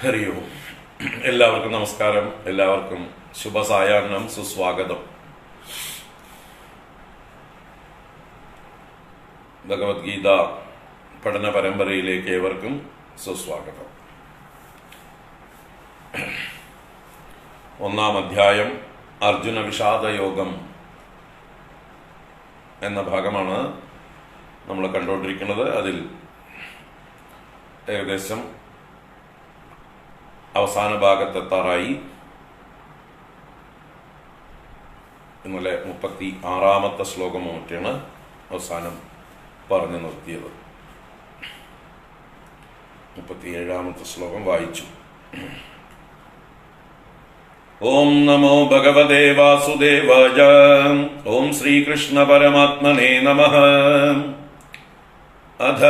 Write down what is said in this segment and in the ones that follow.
ഹരി ഓം എല്ലാവർക്കും നമസ്കാരം. എല്ലാവർക്കും ശുഭസായാഹ്നം സുസ്വാഗതം. ഭഗവത്ഗീത പഠന പരമ്പരയിലേക്ക് ഏവർക്കും സുസ്വാഗതം. ഒന്നാം അധ്യായം അർജുന വിഷാദയോഗം എന്ന ഭാഗമാണ് നമ്മൾ കണ്ടുകൊണ്ടിരിക്കുന്നത്. അതിൽ ഏകദേശം അവസാന ഭാഗത്തെത്താറായി. ഇന്നലെ മുപ്പത്തി ആറാമത്തെ ശ്ലോകം മറ്റാണ് അവസാനം പറഞ്ഞു നിർത്തിയത്. മുപ്പത്തി ഏഴാമത്തെ ശ്ലോകം വായിച്ചു. ഓം നമോ ഭഗവതേ വാസുദേവായ. ഓം ശ്രീകൃഷ്ണ പരമാത്മനേ നമ. അധ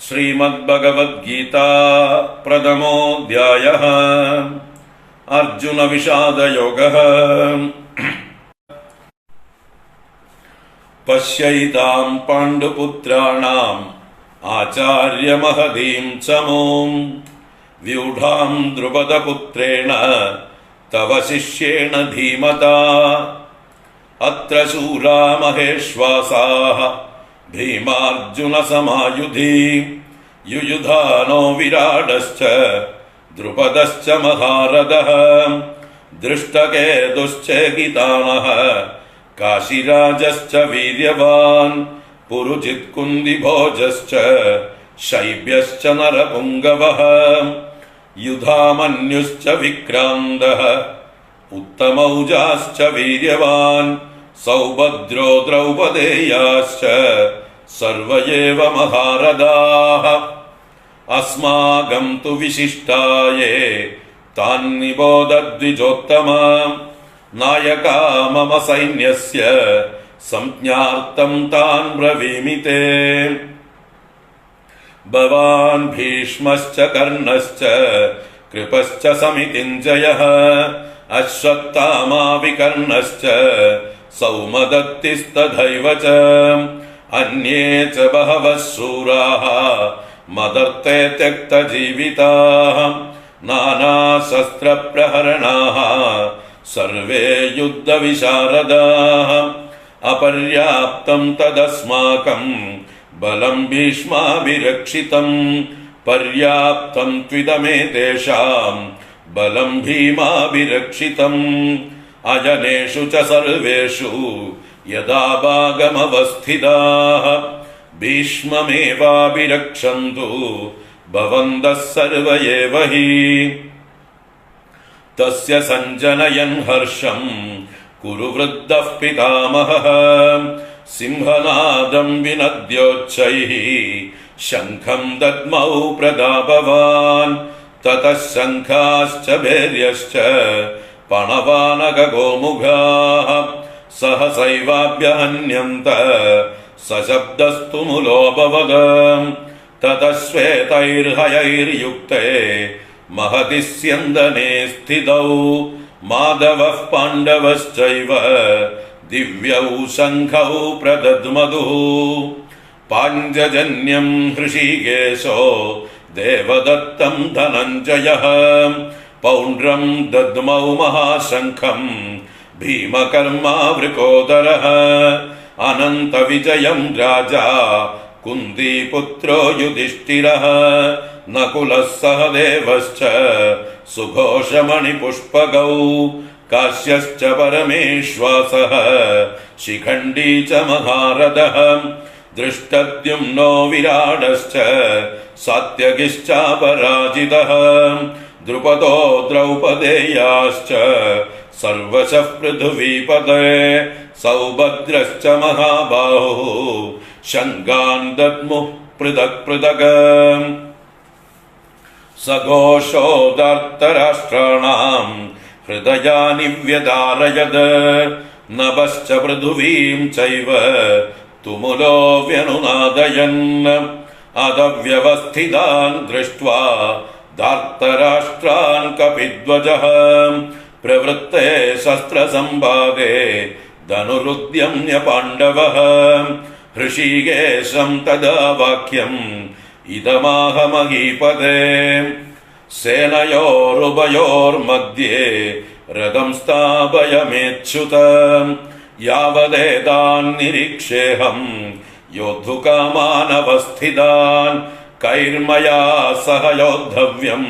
श्रीमद्भगवद्गीता प्रथमोऽध्यायः। अर्जुनविषादयोगः। पश्यैताम् पाण्डुपुत्राणाम् आचार्यमहतीम् चमूम् व्यूढाम् द्रुपदपुत्रेण तव शिष्येण धीमता। अत्र शूरा महेश्वासाः भीमार्जुनसमायुधि युयुधानो विराडश्च द्रुपदश्च महारथः दृष्टकेतुश्च गीतानः, काशिराजश्च वीर्यवान्। पुरुजित्कुन्दिभोजश्च शैब्यश्च नरपुङ्गवः। युधामन्युश्च विक्रान्तः, उत्तमौजाश्च वीर्यवान्। सौभद्रो द्रौपदेयाश्च सर्व एव महारथाः अस्माकं तु विशिष्टाये तान्निबोधद्विजोत्तमा। नायका मम सैन्यस्य संज्ञार्थं तान् ब्रवीमि ते भवान् भीष्मश्च कर्णश्च कृपश्च समितिञ्जयः अश्वत्थामा विकर्णश्च सौमदत्तिस्तथैव च। अन्ये च बहवः शूराः मदर्थे त्यक्तजीविताः, नानाशस्त्रप्रहरणाः, सर्वे युद्धविशारदाः। अपर्याप्तं तदस्माकं बलं भीष्माभिरक्षितम् पर्याप्तं त्विदमेतेषां बलं भीमाभिरक्षितम्। अजनेषु च सर्वेषु यदा भागमवस्थिताः। भीष्ममेवाभिरक्षन्तु, भवन्तः सर्व एव हि। तस्य सञ्जनयन् हर्षम्, कुरु वृद्धः पितामहः। सिंहनादम् विनद्योच्चैः शङ्खम् दद्मौ प्रदापवान्। ततः शङ्खाश्च भैर्यश्च पणवानगोमुखाः सहसैवाभ्यहन्यन्त सशब्दस्तु मुलोऽभवद ततः श्वेतैर्हयैर्युक्ते महति स्यन्दने स्थितौ। माधवः पाण्डवश्चैव दिव्यौ शङ्खौ प्रदद्मधुः पाञ्जजन्यम् हृषीकेशो देवदत्तम् धनञ्जयः पौण्ड्रम् दद्मौ महाशङ्खम् भीमकर्मावृकोदरः। अनन्तविजयम् राजा कुन्दीपुत्रो युधिष्ठिरः। नकुलः सह देवश्च सुघोषमणिपुष्पगौ। काश्यश्च परमेश्वासः शिखण्डी च महारथः। दृष्टद्युम्नो विराडश्च सात्यगिश्चापराजितः। द्रुपदो द्रौपदेयाश्च सर्वशः पृथुवीपते सौभद्रश्च महाबाहुः शङ्गान् दद्मुः पृथक् पृथक्। सघोषोदर्तराष्ट्राणाम् हृदयानि व्यदारयद नभश्च पृथुवीम् चैव तुमुलो व्यनुनादयन्। अदव्यवस्थितान् दृष्ट्वा धार्तराष्ट्रान् कपिध्वजः प्रवृत्ते शस्त्रसम्भागे धनुरुद्यम्य पाण्डवः हृषीकेशं तदा वाक्यम् इदमाहमहीपदे सेनयोरुभयोर्मध्ये रथं स्थापयमेच्छुत यावदेतान् निरीक्षेऽहं योद्धुकामानवस्थितान् कैर्मया सह योद्धव्यम्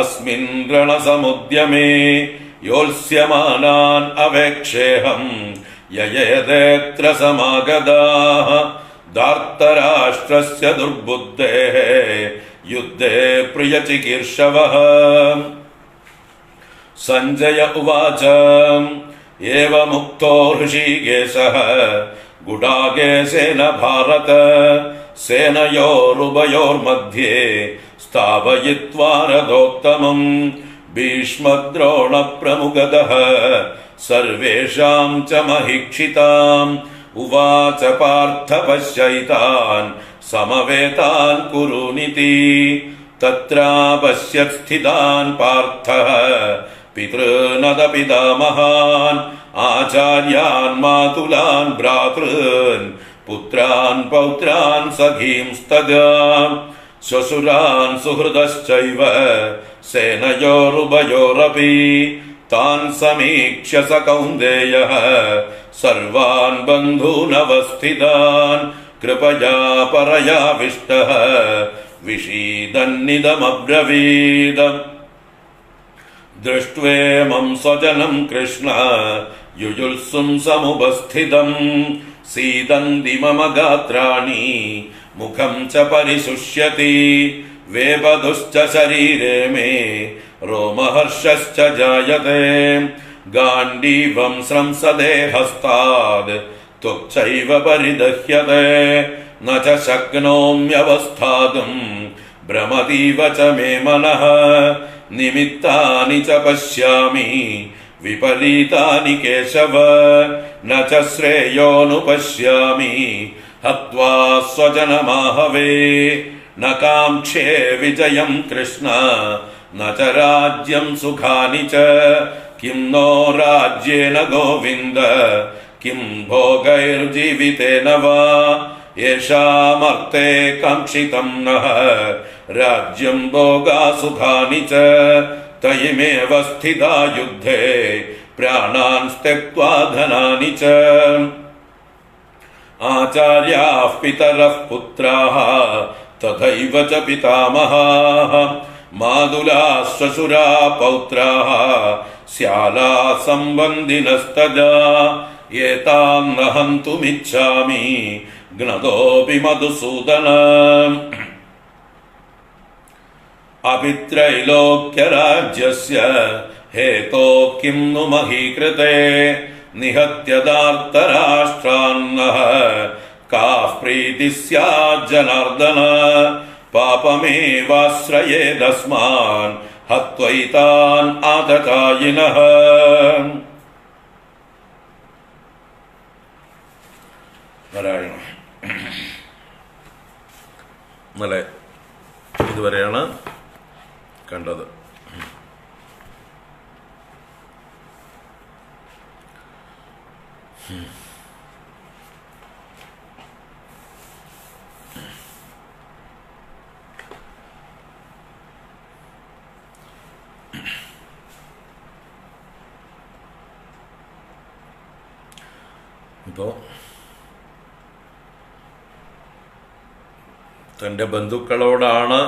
अस्मिन् रणसमुद्यमे योत्स्यमानान् अवेक्षेऽहम् ययेदेऽत्र समागताः दार्तराष्ट्रस्य दुर्बुद्धेः युद्धे प्रियचिकीर्षवः सञ्जय उवाच एवमुक्तो ऋषिकेशः गुडागे सेन भारत, सेनयोरुभयोर्मध्ये स्थापयित्वा रथोत्तमम्। भीष्मद्रोणप्रमुगदः सर्वेषाम् च महिक्षिताम्। उवाच पार्थ पश्यैतान् समवेतान् कुरुनिति तत्रापश्यत् स्थितान् पार्थः, पितृनदपि महान् आचार्यान् मातुलान् भ्रातॄन्, पुत्रान् पौत्रान् सखींस्तदा श्वशुरान् सुहृदश्चैव सेनयोरुभयोरपि, तान् समीक्ष्य स कौन्देयः सर्वान् बन्धूनवस्थितान्, कृपया परयाविष्टः, विषीदन्निदमब्रवीद। दृष्ट्वेमं स्वजनं कृष्ण। युजुल्सुं समुपस्थितं। सीदन्ति मम गात्राणि। मुखं च परिशुष्यति। वेपदुश्च शरीरे मे। रोमहर्षश्च जायते। गाण्डीवं स्रंसदे हस्ताद्। त्वक्षैव परिदह्यते। न च शक्नोम्यवस्थातुं। भ्रमतीव च मे मनः। निमित्तानि च पश्यामि विपरीतानि केशव न च श्रेयोऽनुपश्यामि हत्वा स्वजनमाहवे न काङ्क्षे विजयं कृष्ण न च राज्यं सुखानि च किं नो राज्येन गोविन्द किं भोगैर्जीवितेन वा येषामर्थे काङ्क्षितं नः। राज्यं भोगासुखानि च। तयिमेव स्थिता युद्धे। प्राणान् त्यक्त्वा धनानि च। आचार्याः पितरः पुत्राः। तथैव च पितामहाः। मादुला श्वशुरा पौत्राः। स्याला सम्बन्धिनस्तदा एतान् न हन्तुमिच्छामि ज्ञदोऽपि मधुसूदन अपि त्रैलोक्यराज्यस्य हेतो किं नु महीकृते? निहत्यदार्तराष्ट्रान्नः काः प्रीतिः स्याज्जनार्दन पापमेवाश्रयेदस्मान् हत्वैतान् आततायिनः ഇന്നലെ ഇതുവരെയാണ് കണ്ടത് ഇപ്പോൾ തന്റെ ബന്ധുക്കളോടാണ്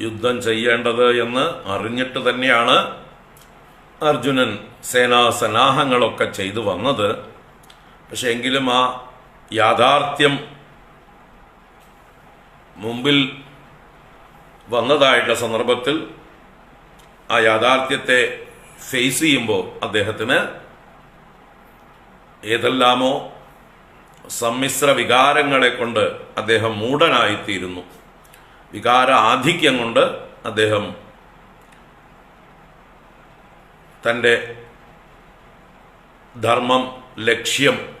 യുദ്ധം ചെയ്യേണ്ടത് എന്ന് അറിഞ്ഞിട്ട് തന്നെയാണ് അർജുനൻ സേനാസന്നാഹങ്ങളൊക്കെ ചെയ്തു വന്നത്. പക്ഷെ എങ്കിലും ആ യാഥാർത്ഥ്യം മുമ്പിൽ വന്നതായിട്ടുള്ള സന്ദർഭത്തിൽ ആ യാഥാർത്ഥ്യത്തെ ഫേസ് ചെയ്യുമ്പോൾ അദ്ദേഹത്തിന് ഏതെല്ലാമോ സമ്മിശ്ര വികാരങ്ങളെ കൊണ്ട് അദ്ദേഹം മൂഢനായിത്തീരുന്നു. വികാര ആധിക്യം കൊണ്ട് അദ്ദേഹം തന്റെ ധർമ്മം ലക്ഷ്യം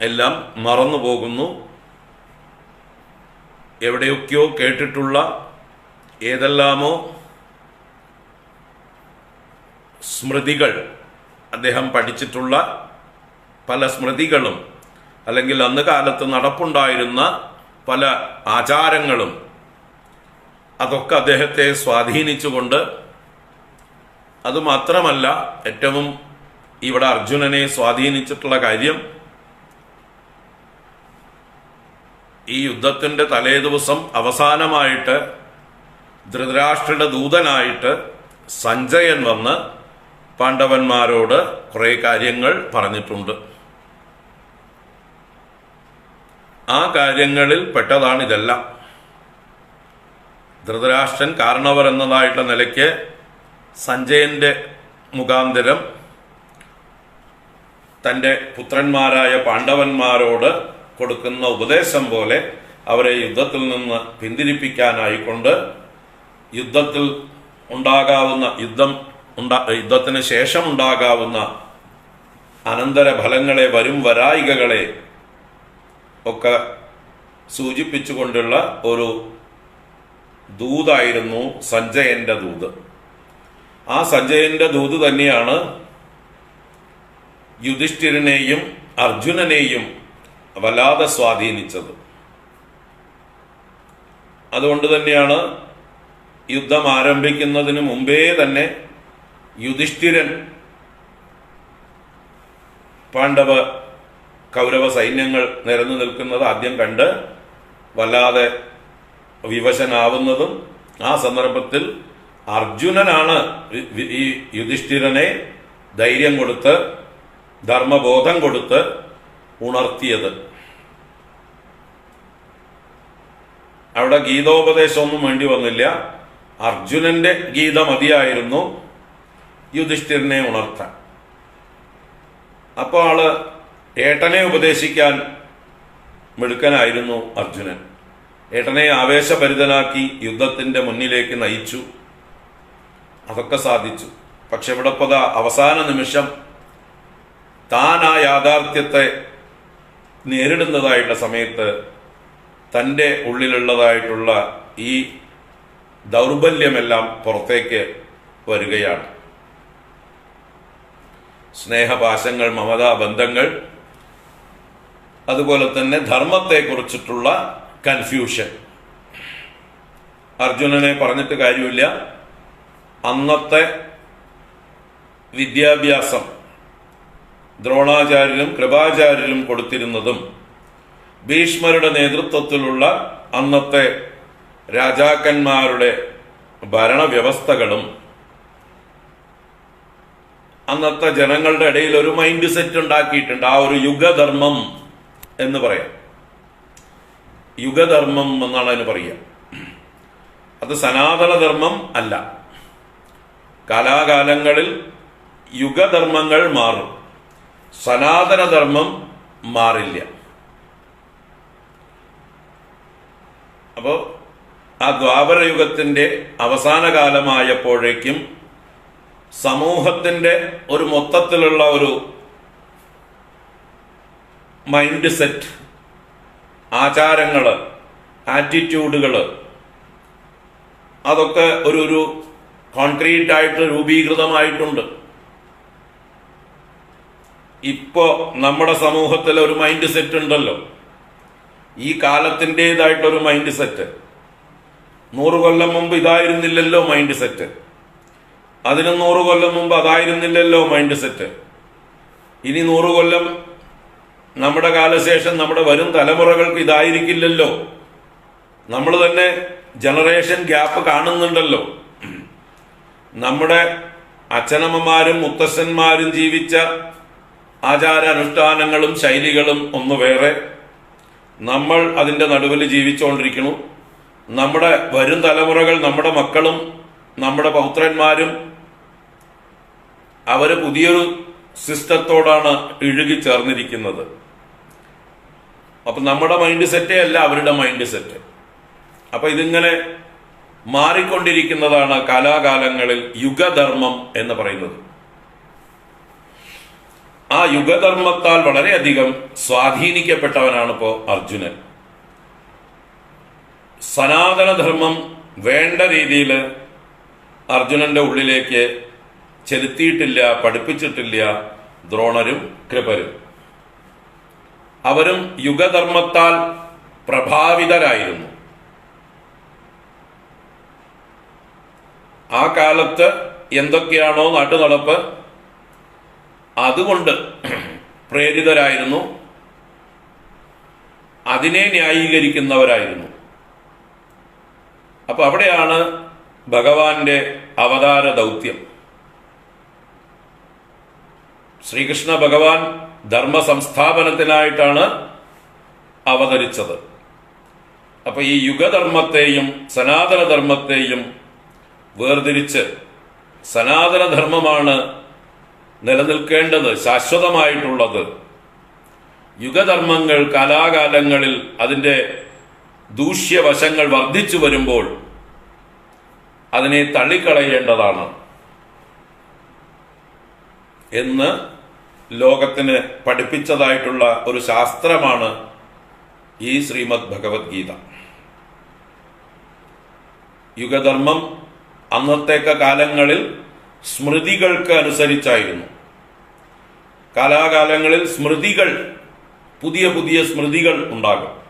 എല്ലാം മറന്നു പോകുന്നു എവിടെയൊക്കെയോ കേട്ടിട്ടുള്ള ഏതെല്ലാമോ സ്മൃതികൾ അദ്ദേഹം പഠിച്ചിട്ടുള്ള പല സ്മൃതികളും അല്ലെങ്കിൽ അന്ന് കാലത്ത് നടപ്പുണ്ടായിരുന്ന പല ആചാരങ്ങളും അതൊക്കെ അദ്ദേഹത്തെ സ്വാധീനിച്ചുകൊണ്ട് അതുമാത്രമല്ല ഏറ്റവും ഇവിടെ അർജുനനെ സ്വാധീനിച്ചിട്ടുള്ള കാര്യം ഈ യുദ്ധത്തിന്റെ തലേ ദിവസം അവസാനമായിട്ട് ധൃതരാഷ്ട്രയുടെ ദൂതനായിട്ട് സഞ്ജയൻ വന്ന് പാണ്ഡവന്മാരോട് കുറേ കാര്യങ്ങൾ പറഞ്ഞിട്ടുണ്ട്. ആ കാര്യങ്ങളിൽ പെട്ടതാണ് ഇതെല്ലാം ധൃതരാഷ്ട്രൻ കാരണവർ എന്നതായിട്ടുള്ള നിലയ്ക്ക് സഞ്ജയന്റെ മുഖാന്തരം തന്റെ പുത്രന്മാരായ പാണ്ഡവന്മാരോട് കൊടുക്കുന്ന ഉപദേശം പോലെ അവരെ യുദ്ധത്തിൽ നിന്ന് പിന്തിരിപ്പിക്കാനായിക്കൊണ്ട് യുദ്ധത്തിൽ ഉണ്ടാകാവുന്ന യുദ്ധം ഉണ്ടാ യുദ്ധത്തിന് ശേഷം ഉണ്ടാകാവുന്ന അനന്തര ഫലങ്ങളെ വരും വരായികകളെ ഒക്കെ സൂചിപ്പിച്ചുകൊണ്ടുള്ള ഒരു ദൂതായിരുന്നു സഞ്ജയന്റെ ദൂത്. ആ സഞ്ജയന്റെ ദൂത് തന്നെയാണ് യുധിഷ്ഠിരനെയും അർജുനനെയും വല്ലാതെ സ്വാധീനിച്ചത്. അതുകൊണ്ട് തന്നെയാണ് യുദ്ധം ആരംഭിക്കുന്നതിന് മുമ്പേ തന്നെ യുധിഷ്ഠിരൻ പാണ്ഡവ കൗരവ സൈന്യങ്ങൾ നിരന്നു നിൽക്കുന്നത് ആദ്യം കണ്ട് വല്ലാതെ വിവശനാവുന്നതും ആ സന്ദർഭത്തിൽ അർജുനനാണ് ഈ യുധിഷ്ഠിരനെ ധൈര്യം കൊടുത്ത് ധർമ്മബോധം കൊടുത്ത് ഉണർത്തിയത്. അവിടെ ഗീതോപദേശമൊന്നും വേണ്ടി വന്നില്ല. അർജുനന്റെ ഗീത മതിയായിരുന്നു യുധിഷ്ഠിരനെ ഉണർത്താൻ. അപ്പോൾ ആൾ ഏട്ടനെ ഉപദേശിക്കാൻ മിടുക്കനായിരുന്നു അർജുനൻ. ഏട്ടനെ ആവേശഭരിതനാക്കി യുദ്ധത്തിന്റെ മുന്നിലേക്ക് നയിച്ചു. അതൊക്കെ സാധിച്ചു. പക്ഷെ ഇവിടെ ഇപ്പോ അവസാന നിമിഷം? താൻ ആ യാഥാർത്ഥ്യത്തെ നേരിടുന്നതായിട്ടുള്ള സമയത്ത് തന്റെ ഉള്ളിലുള്ളതായിട്ടുള്ള ഈ ദൗർബല്യമെല്ലാം പുറത്തേക്ക് വരികയാണ്. സ്നേഹപാശങ്ങൾ മമതാ ബന്ധങ്ങൾ അതുപോലെ തന്നെ ധർമ്മത്തെക്കുറിച്ചിട്ടുള്ള കൺഫ്യൂഷൻ അർജുനനെ പറഞ്ഞിട്ട് കാര്യമില്ല. അന്നത്തെ വിദ്യാഭ്യാസം ദ്രോണാചാര്യരും കൃപാചാര്യരും കൊടുത്തിരുന്നതും ഭീഷ്മരുടെ നേതൃത്വത്തിലുള്ള അന്നത്തെ രാജാക്കന്മാരുടെ ഭരണവ്യവസ്ഥകളും അന്നത്തെ ജനങ്ങളുടെ ഇടയിൽ ഒരു മൈൻഡ് സെറ്റ് ഉണ്ടാക്കിയിട്ടുണ്ട്. ആ ഒരു യുഗധർമ്മം എന്ന് പറയാം. യുഗധർമ്മം എന്നാണ് അതിന് പറയുക. അത് സനാതനധർമ്മം അല്ല. കാലാകാലങ്ങളിൽ യുഗധർമ്മങ്ങൾ മാറും. സനാതനധർമ്മം മാറില്ല. അപ്പോൾ ആ ദ്വാപരയുഗത്തിന്റെ അവസാന കാലമായപ്പോഴേക്കും സമൂഹത്തിന്റെ ഒരു മൊത്തത്തിലുള്ള ഒരു മൈൻഡ് സെറ്റ് ആചാരങ്ങൾ ആറ്റിറ്റ്യൂഡുകൾ അതൊക്കെ ഒരു ഒരു കോൺക്രീറ്റ് ആയിട്ട് രൂപീകൃതമായിട്ടുണ്ട്. ഇപ്പോ നമ്മുടെ സമൂഹത്തിൽ ഒരു മൈൻഡ് സെറ്റ് ഉണ്ടല്ലോ. ഈ കാലത്തിന്റെതായിട്ടൊരു മൈൻഡ് സെറ്റ്. നൂറ് കൊല്ലം മുമ്പ് ഇതായിരുന്നില്ലല്ലോ മൈൻഡ് സെറ്റ്. അതിന് നൂറ് കൊല്ലം മുമ്പ് അതായിരുന്നില്ലല്ലോ മൈൻഡ് സെറ്റ്. ഇനി നൂറ് കൊല്ലം നമ്മുടെ കാലശേഷം നമ്മുടെ വരും തലമുറകൾക്ക് ഇതായിരിക്കില്ലല്ലോ. നമ്മൾ തന്നെ ജനറേഷൻ ഗ്യാപ്പ് കാണുന്നുണ്ടല്ലോ. നമ്മുടെ അച്ഛനമ്മമാരും മുത്തശ്ശന്മാരും ജീവിച്ച ആചാരാനുഷ്ഠാനങ്ങളും ശൈലികളും ഒന്ന് വേറെ. നമ്മൾ അതിന്റെ നടുവിൽ ജീവിച്ചുകൊണ്ടിരിക്കുന്നു നമ്മുടെ വരും തലമുറകൾ നമ്മുടെ മക്കളും നമ്മുടെ പൗത്രന്മാരും അവർ പുതിയൊരു സിസ്റ്റത്തോടാണ് ഇഴുകി ചേർന്നിരിക്കുന്നത് അപ്പൊ നമ്മുടെ മൈൻഡ് സെറ്റേ അല്ല അവരുടെ മൈൻഡ് സെറ്റ് അപ്പൊ ഇതിങ്ങനെ മാറിക്കൊണ്ടിരിക്കുന്നതാണ് കാലാകാലങ്ങളിൽ യുഗധർമ്മം എന്ന് പറയുന്നത്. ആ യുഗധർമ്മത്താൽ വളരെയധികം സ്വാധീനിക്കപ്പെട്ടവനാണ് ഇപ്പോ അർജുനൻ. സനാതനധർമ്മം വേണ്ട രീതിയിൽ അർജുനന്റെ ഉള്ളിലേക്ക് ചെലുത്തിയിട്ടില്ല പഠിപ്പിച്ചിട്ടില്ല ദ്രോണരും കൃപരും. അവരും യുഗധർമ്മത്താൽ പ്രഭാവിതരായിരുന്നു. ആ കാലത്ത് എന്തൊക്കെയാണോ നാട്ടുനടപ്പ് അതുകൊണ്ട് പ്രേരിതരായിരുന്നു. അതിനെ ന്യായീകരിക്കുന്നവരായിരുന്നു. അപ്പൊ അവിടെയാണ് ഭഗവാന്റെ അവതാര ദൗത്യം. ശ്രീകൃഷ്ണ ഭഗവാൻ ധർമ്മ സംസ്ഥാപനത്തിനായിട്ടാണ് അവതരിച്ചത്. അപ്പൊ ഈ യുഗധർമ്മത്തെയും സനാതനധർമ്മത്തെയും വേർതിരിച്ച് സനാതനധർമ്മമാണ് നിലനിൽക്കേണ്ടത് ശാശ്വതമായിട്ടുള്ളത്. യുഗധർമ്മങ്ങൾ കലാകാലങ്ങളിൽ അതിന്റെ ദൂഷ്യവശങ്ങൾ വർദ്ധിച്ചു വരുമ്പോൾ അതിനെ തള്ളിക്കളയേണ്ടതാണ്. എന്ന് ലോകത്തിന് പഠിപ്പിച്ചതായിട്ടുള്ള ഒരു ശാസ്ത്രമാണ് ഈ ശ്രീമദ് ഭഗവത്ഗീത. യുഗധർമ്മം അന്നത്തെ കാലങ്ങളിൽ സ്മൃതികൾക്ക് അനുസരിച്ചായിരുന്നു. കാലാകാലങ്ങളിൽ സ്മൃതികൾ പുതിയ പുതിയ സ്മൃതികൾ ഉണ്ടാകും.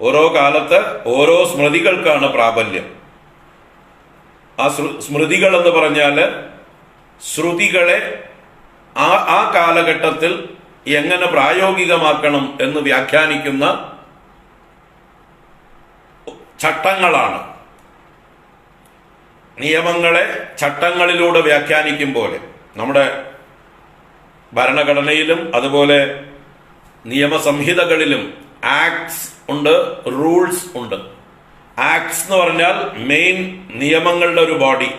ഓരോ കാലത്ത് ഓരോ സ്മൃതികൾക്കാണ് പ്രാബല്യം. ആ സ്മൃതികൾ എന്ന് പറഞ്ഞാൽ ശ്രുതികളെ ആ ആ കാലഘട്ടത്തിൽ എങ്ങനെ പ്രായോഗികമാക്കണം എന്ന് വ്യാഖ്യാനിക്കുന്ന ചട്ടങ്ങളാണ്. നിയമങ്ങളെ ചട്ടങ്ങളിലൂടെ വ്യാഖ്യാനിക്കും പോലെ. നമ്മുടെ ഭരണഘടനയിലും അതുപോലെ നിയമസംഹിതകളിലും ആക്ട്സ് ഉണ്ട് റൂൾസ് ഉണ്ട്. ആക്ട്സ് എന്ന് പറഞ്ഞാൽ മെയിൻ നിയമങ്ങളുടെ ഒരു ബോഡി.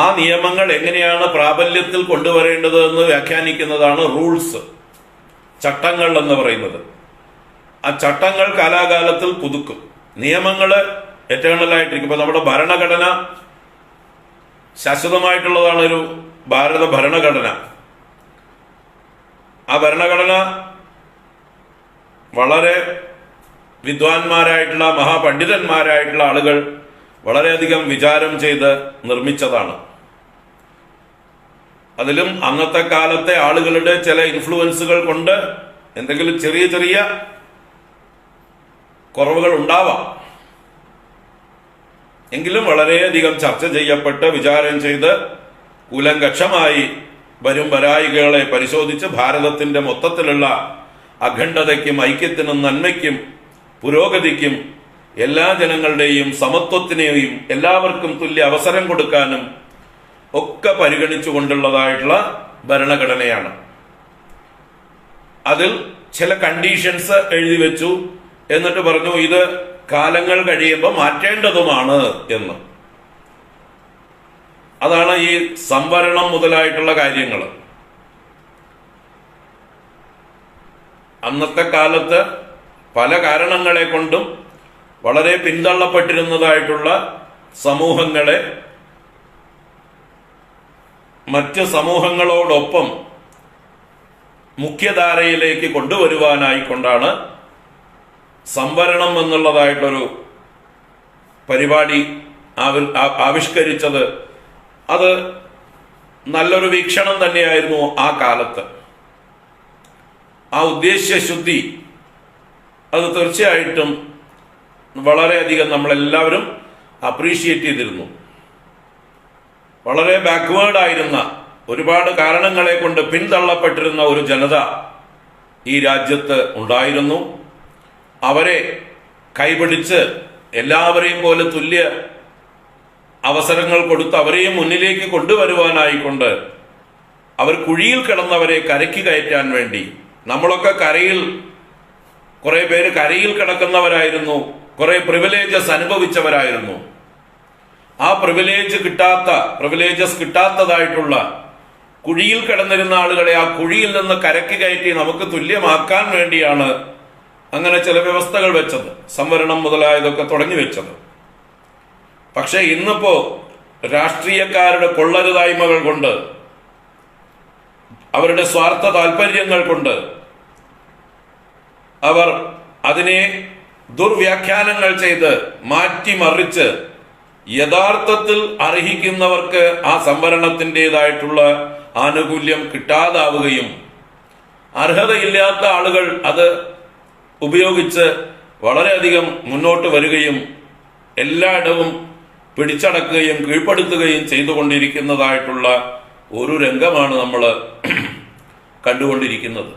ആ നിയമങ്ങൾ എങ്ങനെയാണ് പ്രാബല്യത്തിൽ കൊണ്ടുവരേണ്ടത് എന്ന് വ്യാഖ്യാനിക്കുന്നതാണ് റൂൾസ് ചട്ടങ്ങൾ എന്ന് പറയുന്നത്. ആ ചട്ടങ്ങൾ കാലാകാലത്തിൽ പുതുക്കും. നിയമങ്ങൾ എറ്റേണലായിട്ടിരിക്കും ഇപ്പൊ നമ്മുടെ ഭരണഘടന ശാശ്വതമായിട്ടുള്ളതാണ് ഒരു ഭാരത ഭരണഘടന. ആ ഭരണഘടന വളരെ വിദ്വാൻമാരായിട്ടുള്ള മഹാപണ്ഡിതന്മാരായിട്ടുള്ള ആളുകൾ വളരെയധികം വിചാരം ചെയ്ത് നിർമ്മിച്ചതാണ്. അതിലും അന്നത്തെ കാലത്തെ ആളുകളുടെ ചില ഇൻഫ്ലുവൻസുകൾ കൊണ്ട് എന്തെങ്കിലും ചെറിയ ചെറിയ കുറവുകൾ ഉണ്ടാവാം. എങ്കിലും വളരെയധികം ചർച്ച ചെയ്യപ്പെട്ട് വിചാരം ചെയ്ത് കുലങ്കക്ഷമായി വരും വരായികളെ പരിശോധിച്ച് ഭാരതത്തിന്റെ മൊത്തത്തിലുള്ള അഖണ്ഡതയ്ക്കും ഐക്യത്തിനും നന്മയ്ക്കും പുരോഗതിക്കും എല്ലാ ജനങ്ങളുടെയും സമത്വത്തിനെയും എല്ലാവർക്കും തുല്യ അവസരം കൊടുക്കാനും ഒക്കെ പരിഗണിച്ചുകൊണ്ടുള്ളതായിട്ടുള്ള ഭരണഘടനയാണ്. അതിൽ ചില കണ്ടീഷൻസ് എഴുതി വെച്ചു. എന്നിട്ട് പറഞ്ഞു ഇത് കാലങ്ങൾ കഴിയുമ്പോൾ മാറ്റേണ്ടതുമാണ് എന്ന്. അതാണ് ഈ സംവരണം മുതലായിട്ടുള്ള കാര്യങ്ങൾ. അന്നത്തെ കാലത്ത് പല കാരണങ്ങളെ കൊണ്ടും വളരെ പിന്തള്ളപ്പെട്ടിരുന്നതായിട്ടുള്ള സമൂഹങ്ങളെ മറ്റ് സമൂഹങ്ങളോടൊപ്പം മുഖ്യധാരയിലേക്ക് കൊണ്ടുവരുവാനായിക്കൊണ്ടാണ് സംവരണം എന്നുള്ളതായിട്ടൊരു പരിപാടി ആവിഷ്കരിച്ചത്. അത് നല്ലൊരു വീക്ഷണം തന്നെയായിരുന്നു ആ കാലത്ത്. ആ ഉദ്ദേശ്യശുദ്ധി അത് തീർച്ചയായിട്ടും വളരെയധികം നമ്മളെല്ലാവരും അപ്രീഷിയേറ്റ് ചെയ്തിരുന്നു. വളരെ ബാക്ക്വേർഡ് ആയിരുന്ന ഒരുപാട് കാരണങ്ങളെ കൊണ്ട് പിന്തള്ളപ്പെട്ടിരുന്ന ഒരു ജനത ഈ രാജ്യത്ത് ഉണ്ടായിരുന്നു. അവരെ കൈപിടിച്ച് എല്ലാവരെയും പോലെ തുല്യ അവസരങ്ങൾ കൊടുത്ത് അവരെയും മുന്നിലേക്ക് കൊണ്ടുവരുവാനായിക്കൊണ്ട് അവർ കുഴിയിൽ കിടന്നവരെ കരയ്ക്ക് കയറ്റാൻ വേണ്ടി നമ്മളൊക്കെ കരയിൽ കുറേ പേര് കരയിൽ കിടക്കുന്നവരായിരുന്നു. കുറെ പ്രിവിലേജസ് അനുഭവിച്ചവരായിരുന്നു. ആ പ്രിവിലേജ് കിട്ടാത്ത പ്രിവിലേജസ് കിട്ടാത്തതായിട്ടുള്ള കുഴിയിൽ കിടന്നിരുന്ന ആളുകളെ ആ കുഴിയിൽ നിന്ന് കരക്ക് കയറ്റി നമുക്ക് തുല്യമാക്കാൻ വേണ്ടിയാണ് അങ്ങനെ ചില വ്യവസ്ഥകൾ വെച്ചത്. സംവരണം മുതലായതൊക്കെ തുടങ്ങി വെച്ചത്. പക്ഷെ ഇന്നിപ്പോ രാഷ്ട്രീയക്കാരുടെ കൊള്ളരുതായ്മകൾ കൊണ്ട് അവരുടെ സ്വാർത്ഥ താല്പര്യങ്ങൾ കൊണ്ട് അവർ അതിനെ ദുർവ്യാഖ്യാനങ്ങൾ ചെയ്ത് മാറ്റിമറിച്ച് യഥാർത്ഥത്തിൽ അർഹിക്കുന്നവർക്ക് ആ സംവരണത്തിന്റെതായിട്ടുള്ള ആനുകൂല്യം കിട്ടാതാവുകയും അർഹതയില്ലാത്ത ആളുകൾ അത് ഉപയോഗിച്ച് വളരെയധികം മുന്നോട്ട് വരികയും എല്ലായിടവും പിടിച്ചടക്കുകയും കീഴ്പ്പെടുത്തുകയും ചെയ്തുകൊണ്ടിരിക്കുന്നതായിട്ടുള്ള ഒരു രംഗമാണ് നമ്മൾ കണ്ടുകൊണ്ടിരിക്കുന്നത്.